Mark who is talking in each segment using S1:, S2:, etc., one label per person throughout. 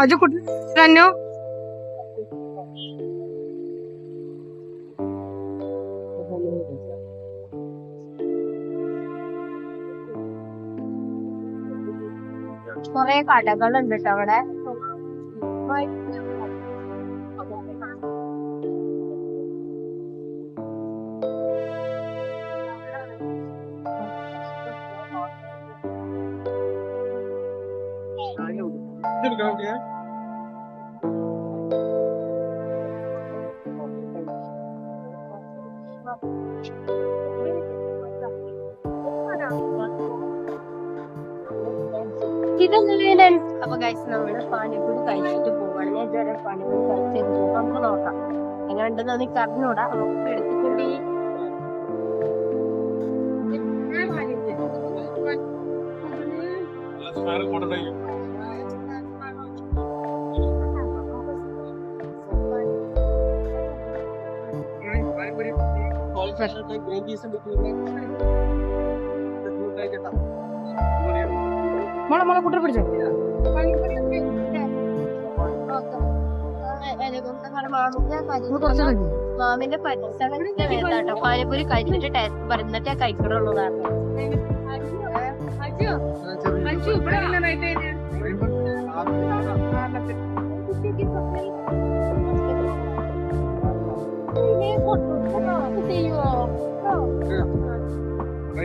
S1: അജു കുട്ടി അന്നു
S2: കൊറേ കടകളുണ്ട് കേട്ടോ അവിടെ. ഇതെന്തിനാ അപ്പൊ കഴിച്ച് നമ്മൾ പാനിപ്പൂരി കഴിച്ചിട്ട് പോവാണ്. ഞാൻ ഇതുവരെ പാനിപ്പൂരി കഴിച്ചത് നമുക്ക് നോക്കാം. എങ്ങനെയുണ്ടെന്ന് എനിക്ക് അറിഞ്ഞൂടാ നമുക്ക് എടുത്തിട്ടുണ്ട് ഈ
S1: മോളെ മോളെ കുട്ടി പിടിച്ചോ.
S2: മാമിന്റെ പരിസരത്തിന്റെ വേണ്ടാട്ടോ പാനിപ്പൂരി കഴിച്ചിട്ട് ടേസ്റ്റ് പറഞ്ഞിട്ടേ കഴിക്കണുള്ളൂ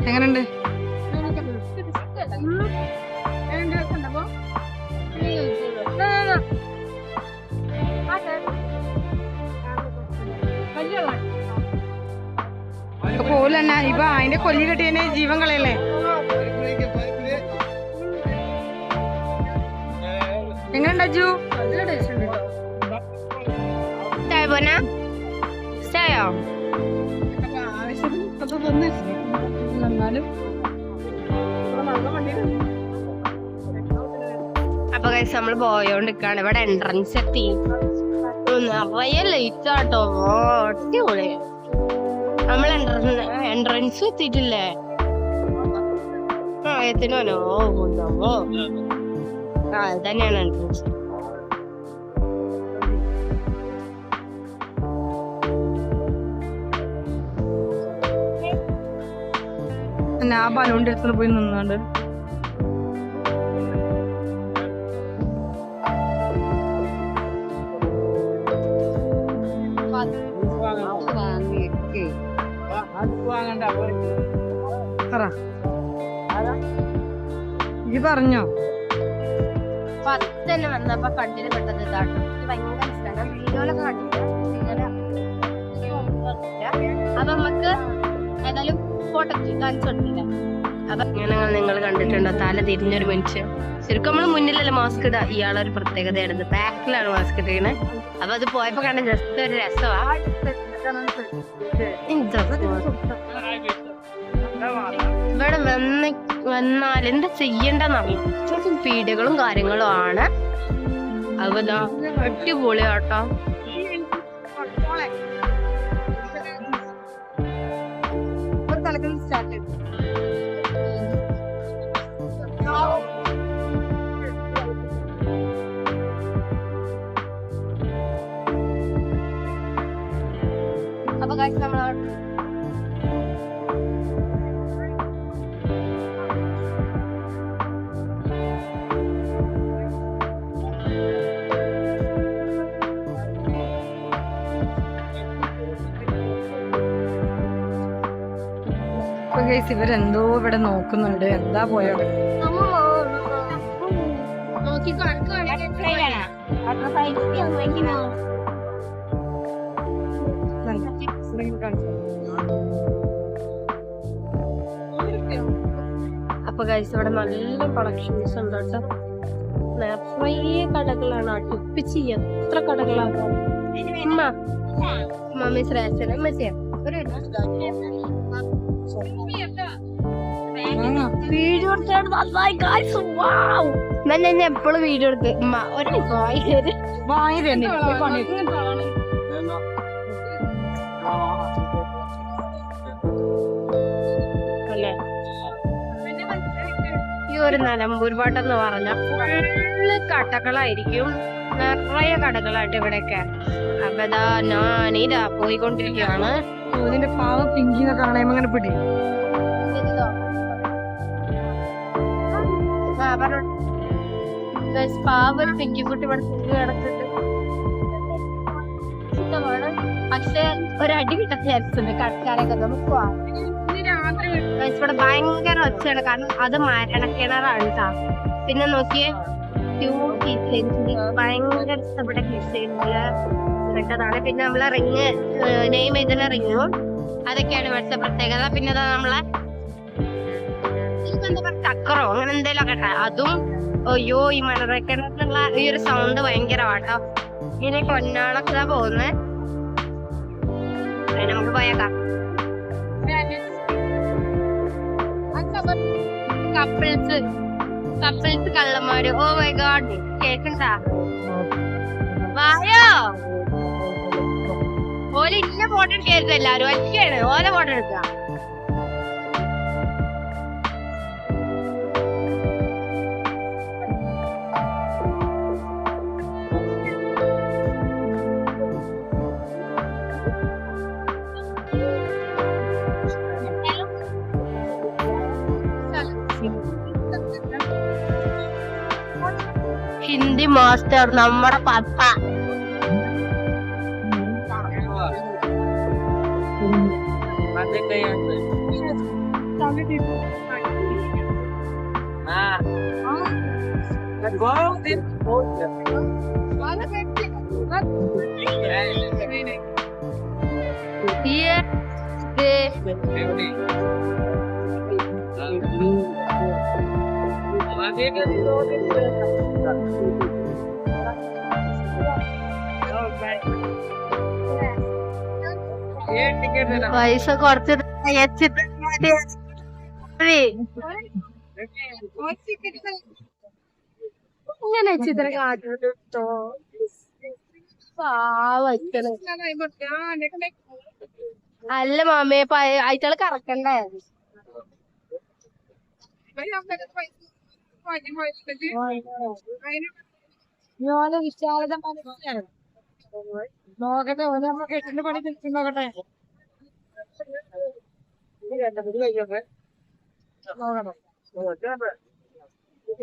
S1: എങ്ങനെയുണ്ട്? പോലെ തന്നെ ഇപ്പൊ അതിന്റെ കൊല്ലി കെട്ടിയതിനെ ജീവൻ കളയല്ലേ? എങ്ങനെയുണ്ട് അജു?
S2: ഇഷ്ടായോ
S1: എന്നാലും
S2: അപ്പൊ കഴിച്ച് നമ്മൾ പോയോണ്ടിരിക്കാണ്. ഇവിടെ എൻട്രൻസ് എത്തി. ഉം, നിറയെ ലൈറ്റ് ആട്ടോ. അടിപൊളി. നമ്മൾ എൻട്രൻസ് എത്തിയിട്ടില്ലേ? പ്രായത്തിനോ ഓ ആ ഇത് തന്നെയാണ് എൻട്രൻസ്
S1: പിന്നെ ആ ബലൂണിന്റെ അടുത്ത് പോയി നിന്നുണ്ട്? ഈ പറഞ്ഞോ?
S2: ഫസ്റ്റ് തന്നെ വന്നപ്പോ കണ്ടിന് പെട്ടെന്ന് ഇതാട്ടോ. ഭയങ്കര ഇഷ്ടമാണ് വീഡിയോയിലൊക്കെ ഇങ്ങനെ അപ്പൊ നമുക്ക് ഏതായാലും ഫോട്ടോ കാണിച്ചു കൊടുത്തില്ല അപ്പൊ നിങ്ങൾ കണ്ടിട്ടുണ്ടോ? തല തിരിഞ്ഞൊരു മനുഷ്യൻ. ശരിക്കും നമ്മൾ മുന്നിലല്ല മാസ്ക് ഇടാ? ഇയാളൊരു പ്രത്യേകതയാണ് ബാക്കിലാണ് മാസ്ക് ഇട്ടിരിക്കണേ. അപ്പൊ അത് പോയപ്പോ കണ്ട ജസ്റ്റ് ഒരു രസമാണ് ഇവിടെ വന്ന് വന്നാൽ എന്താ ചെയ്യണ്ടെന്നറിയാം പീഡകളും കാര്യങ്ങളും ആണ്. അവതാ അടിപൊളിയാട്ടോ.
S1: ഒരു തലത്തിൽ ഗൈസ് ഇവരെന്തോ ഇവിടെ നോക്കുന്നുണ്ട്. എന്താ പോയോ?
S2: അപ്പൊ ഗൈസ് ഇവിടെ നല്ല കളക്ഷൻസ് ഉണ്ട് കേട്ടോ. നിറയെ കടകളാണ്. അടുപ്പിച്ച് എത്ര കടകളാണ് ഉമ്മ. മമ്മി ശ്രേഷ്ഠന ഉമ്മച്ചിയാ ഒരു വീഡിയോ നന്നായി കാശ് വാവ് ഞാൻ എന്നെ എപ്പോഴും വീഡിയോ എടുത്ത് ഒരു വായി
S1: വാങ്ങി തന്നെ
S2: ഈ ഒരു നിലമ്പൂർ പാട്ടെന്ന് പറഞ്ഞ ഫുള്ള് കടകളായിരിക്കും നിറയെ കടകളായിട്ട് ഇവിടെയൊക്കെ. അപ്പൊ ഇതാ ഞാനിതാ പോയിക്കൊണ്ടിരിക്കുകയാണ്.
S1: ഇതിന്റെ പിങ്കി പിങ്കിനെ കാണുമ്പോ അങ്ങനെ പിടി.
S2: പാവം ഒരു പെങ്കിക്കുട്ടി തിരിഞ്ഞ് കിടക്കുന്നുണ്ട്. ഇഷ്ടമാണ്. പക്ഷെ ഒരടി ഉണ്ട് കടക്കാരൊക്കെ നമുക്ക് പോവാം. ഇവിടെ ഭയങ്കര ഒച്ചയാണ്. കാരണം അത് മരണക്കിണറാണ് കേട്ടോ പിന്നെ നോക്കിയേ ഭയങ്കര ഇവിടെ ചെയ്യുന്നത് ഇട്ടതാണ് പിന്നെ നമ്മളെ റിങ് നെയിം ചെയ്തുള്ള റിങ്ങും അതൊക്കെയാണ് ഇവിടുത്തെ പ്രത്യേകത. പിന്നെ ദാ നമ്മളെ പറയാ അങ്ങനെ എന്തെങ്കിലും ഒക്കെ അതും അയ്യോ ഈ മലറക്കിണറിനുള്ള ഈ ഒരു സൗണ്ട് ഭയങ്കരമാട്ടോ. ഇനി കൊന്നാളൊക്കെ ഇതാ പോകുന്നേ. അതിന് നമുക്ക് പോയേക്കാം. കപ്പിൾസ് കപ്പിൾസ് കള്ളന്മാര്. ഓ മൈ ഗോഡ് കേക്കണ്ട ഫോട്ടോ എടുക്കരുത് എല്ലാരും ഒറ്റയാണ് ഓല ഫോട്ടോ എടുക്കുക ഹിന്ദി മാസ്റ്റർ നമ്മുടെ പപ്പ. subject na Ah. Huh? This boat. പൈസ കുറച്ച്. ഇങ്ങനെ ചിത്ര കാട്ടോ അല്ല മാമേ അയച്ചാൾ കറക്കണ്ടേ?
S1: വിശാലത മനസ്സിലാണ് നോക്കട്ടെ ഒന്ന് നമ്മൾ കെട്ടിന്റെ പണി തിരിച്ചു നോക്കട്ടെ.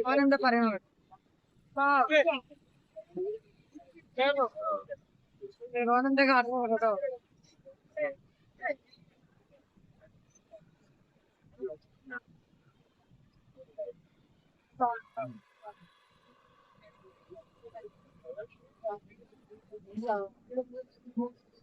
S1: ഓനെന്താ പറയണത് ഓനെന്താ കാട്ടുന്നു കേട്ടോ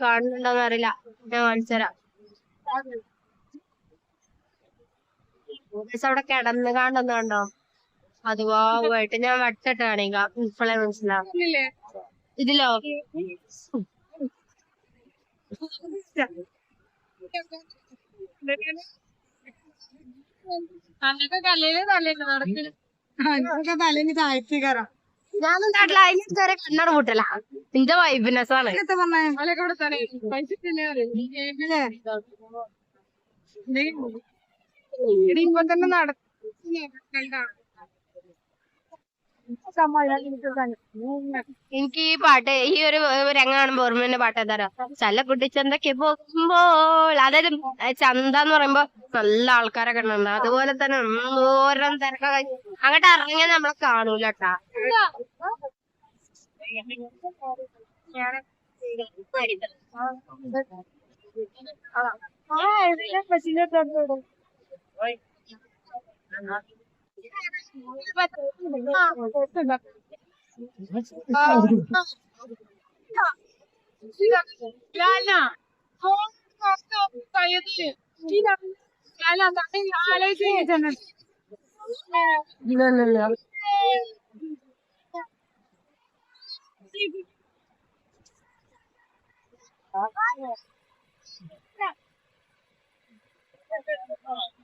S2: കാണുന്നുണ്ടോന്ന് അറിയില്ല ഞാൻ കാണിച്ചുതരാം അവിടെ കിടന്ന് കാണുന്ന കണ്ടോ അതുവായിട്ട് ഞാൻ വട്ടിട്ട് കാണിക്കാം ഇപ്പോഴേ മനസ്സിലാവും ഇതിലോ?
S1: അന്നൊക്കെ കല്ലിൽ തള്ളിട്ട് നടക്കില്ല അതൊക്കെ തലേന്ന് താഴ്ത്തി കയറാം
S2: ഞാനും നാട്ടിൽ അതിന് ഇതുവരെ കണ്ണട കൂട്ടല നിന്റെ വൈബിനെസ് ആണ്
S1: ഇപ്പൊ തന്നെ
S2: എനിക്ക് ഈ പാട്ട് ഈ ഒരു രംഗം കാണുമ്പോ ഓർമ്മന്റെ പാട്ട് എന്താ ചല്ല കുട്ടിച്ചന്തക്ക് പോകുമ്പോൾ അതായത് ചന്ത എന്ന് പറയുമ്പോ നല്ല ആൾക്കാരൊക്കെ ഉണ്ടാവും അതുപോലെ തന്നെ ഓരോ തിരക്കൊക്കെ അങ്ങോട്ട് ഇറങ്ങിയാൽ നമ്മളെ കാണൂല കേട്ടാ. لا لا لا Thank you.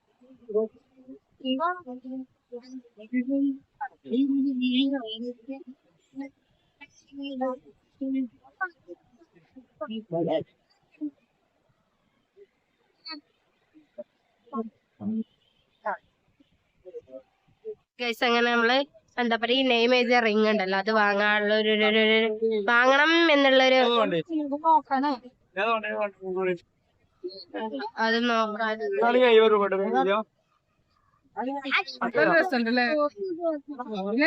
S2: ഗൈസ് അങ്ങനെ നമ്മൾ എന്താ പറയാ ഈ നെയിം എഴുതിയ റിങ് ഉണ്ടല്ലോ അത് വാങ്ങാനുള്ള ഒരു വാങ്ങണം എന്നുള്ളൊരു അത്
S1: നല്ല രസമുണ്ടല്ലേ?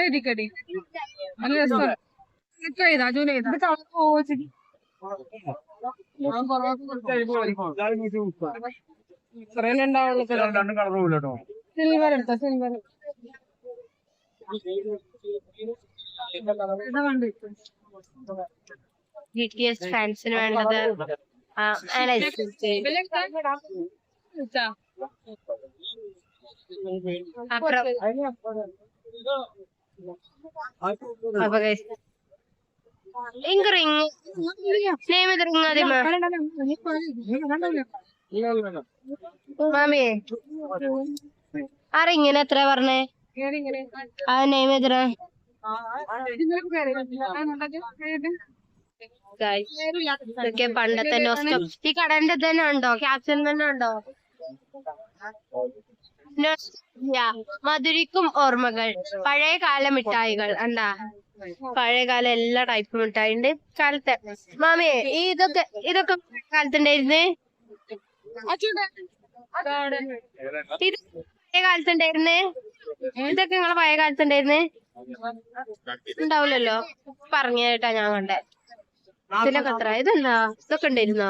S1: ഇരിക്കടി നല്ല ജൂലൈ സിൽവർ എടുത്തോ? സിൽവർ ഇതാ വേണ്ടി
S2: ബി ടി എസ് ഫാൻസിന് വേണ്ടത് അപ്പൊ റിങ് റിങ് ആദ്യമേ മാമിയെ ആ റിങ്ങിന് എത്ര പറഞ്ഞേ? ആ നെയിം എത്ര Guys, ഇതൊക്കെ പണ്ടത്തെ ഈ കടന്റെ തന്നെ ഉണ്ടോ? ക്യാപ്ഷൻ തന്നെ ഉണ്ടോ? മധുരിക്കും ഓർമ്മകൾ. പഴയ കാല മിഠായികൾ. എന്താ? പഴയ കാല എല്ലാ ടൈപ്പ് മിഠായി ഉണ്ട് കാലത്തെ. മാമിയെ ഈ ഇതൊക്കെ ഇതൊക്കെ കാലത്തുണ്ടായിരുന്നേ ഇത് പഴയ കാലത്തുണ്ടായിരുന്നേ ഇതൊക്കെ നിങ്ങളെ പഴയ കാലത്തുണ്ടായിരുന്നേ ഉണ്ടാവില്ലല്ലോ. കേട്ടാ ഞാൻ കണ്ടേ. ഇതിലൊക്കെ എത്ര? ഇതെന്താ? ഇതൊക്കെ ഉണ്ടായിരുന്നോ?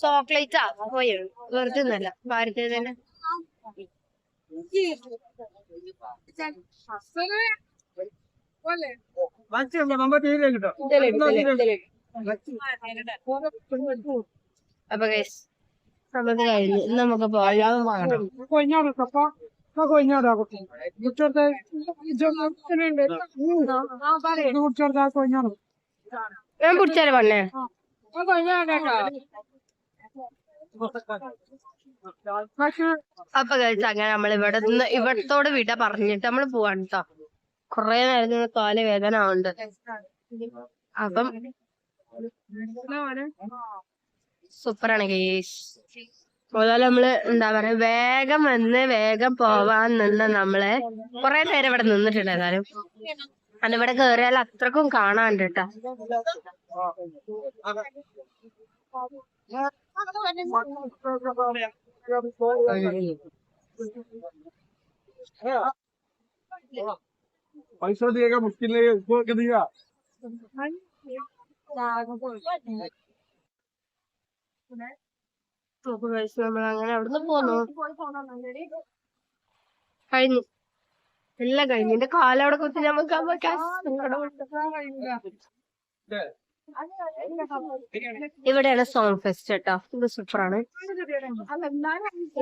S2: ചോക്ലേറ്റാ? പോയി? വെറുതെ ഒന്നല്ല ഭാരതീയ തന്നെ. അപ്പൊ നമുക്ക് കഴിഞ്ഞു ഇന്ന് നമുക്ക് ഞാൻ പറഞ്ഞേ
S1: കൊഞ്ഞാടേട്ടോ
S2: അപ്പൊ കഴിച്ച അങ്ങനെ നമ്മൾ ഇവിടെ നിന്ന് ഇവിടത്തോട് വിട പറഞ്ഞിട്ട് നമ്മൾ പോവാണ് കേട്ടോ കൊറേ നേരം നിന്ന് കാൽ വേദന ആവുന്നുണ്ട്. അപ്പം സൂപ്പറാണ് കേസ് അതുപോലെ നമ്മൾ എന്താ പറയാ വേഗം വന്ന് വേഗം പോവാൻ നിന്ന് നമ്മൾ കൊറേ നേരം ഇവിടെ നിന്നിട്ടുണ്ട് ഏതായാലും. അന്ന് ഇവിടെ കേറിയാൽ അത്രക്കും കാണാണ്ട് കേട്ടോ.
S3: പൈസ
S2: ദിയേഗാ മുഷ്കിലേ നമ്മൾ അങ്ങനെ അവിടുന്ന് പോന്നു. കഴിഞ്ഞു. എല്ലാം കഴിഞ്ഞു. എന്റെ കാലവിടെ കുത്തി നമുക്ക് ഇവിടെയാണ് സോങ് ഫെസ്റ്റ് കേട്ടോ. ഇത് സൂപ്പറാണ്.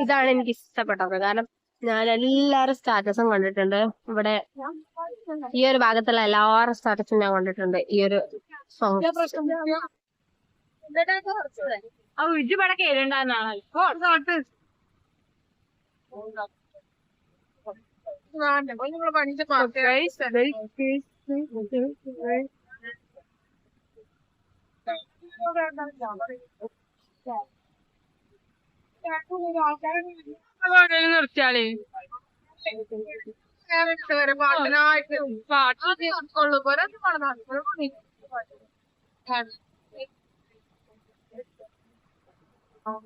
S2: ഇതാണ് എനിക്ക് ഇഷ്ടപ്പെട്ടത്. കാരണം ഞാൻ എല്ലാരും സ്റ്റാറ്റസും കണ്ടിട്ടുണ്ട്. ഇവിടെ ഈ ഒരു ഭാഗത്തുള്ള എല്ലാവരും സ്റ്റാറ്റസും ഞാൻ കണ്ടിട്ടുണ്ട്. ഈ ഒരു സോങ് ഫെസ്റ്റ്.
S1: ആ ഉജ്ജ് ഇവിടെ കേറുണ്ടായിരുന്നാണ് നിർത്തിയാലേ. പാട്ടിനായിട്ട് പാട്ട് Now,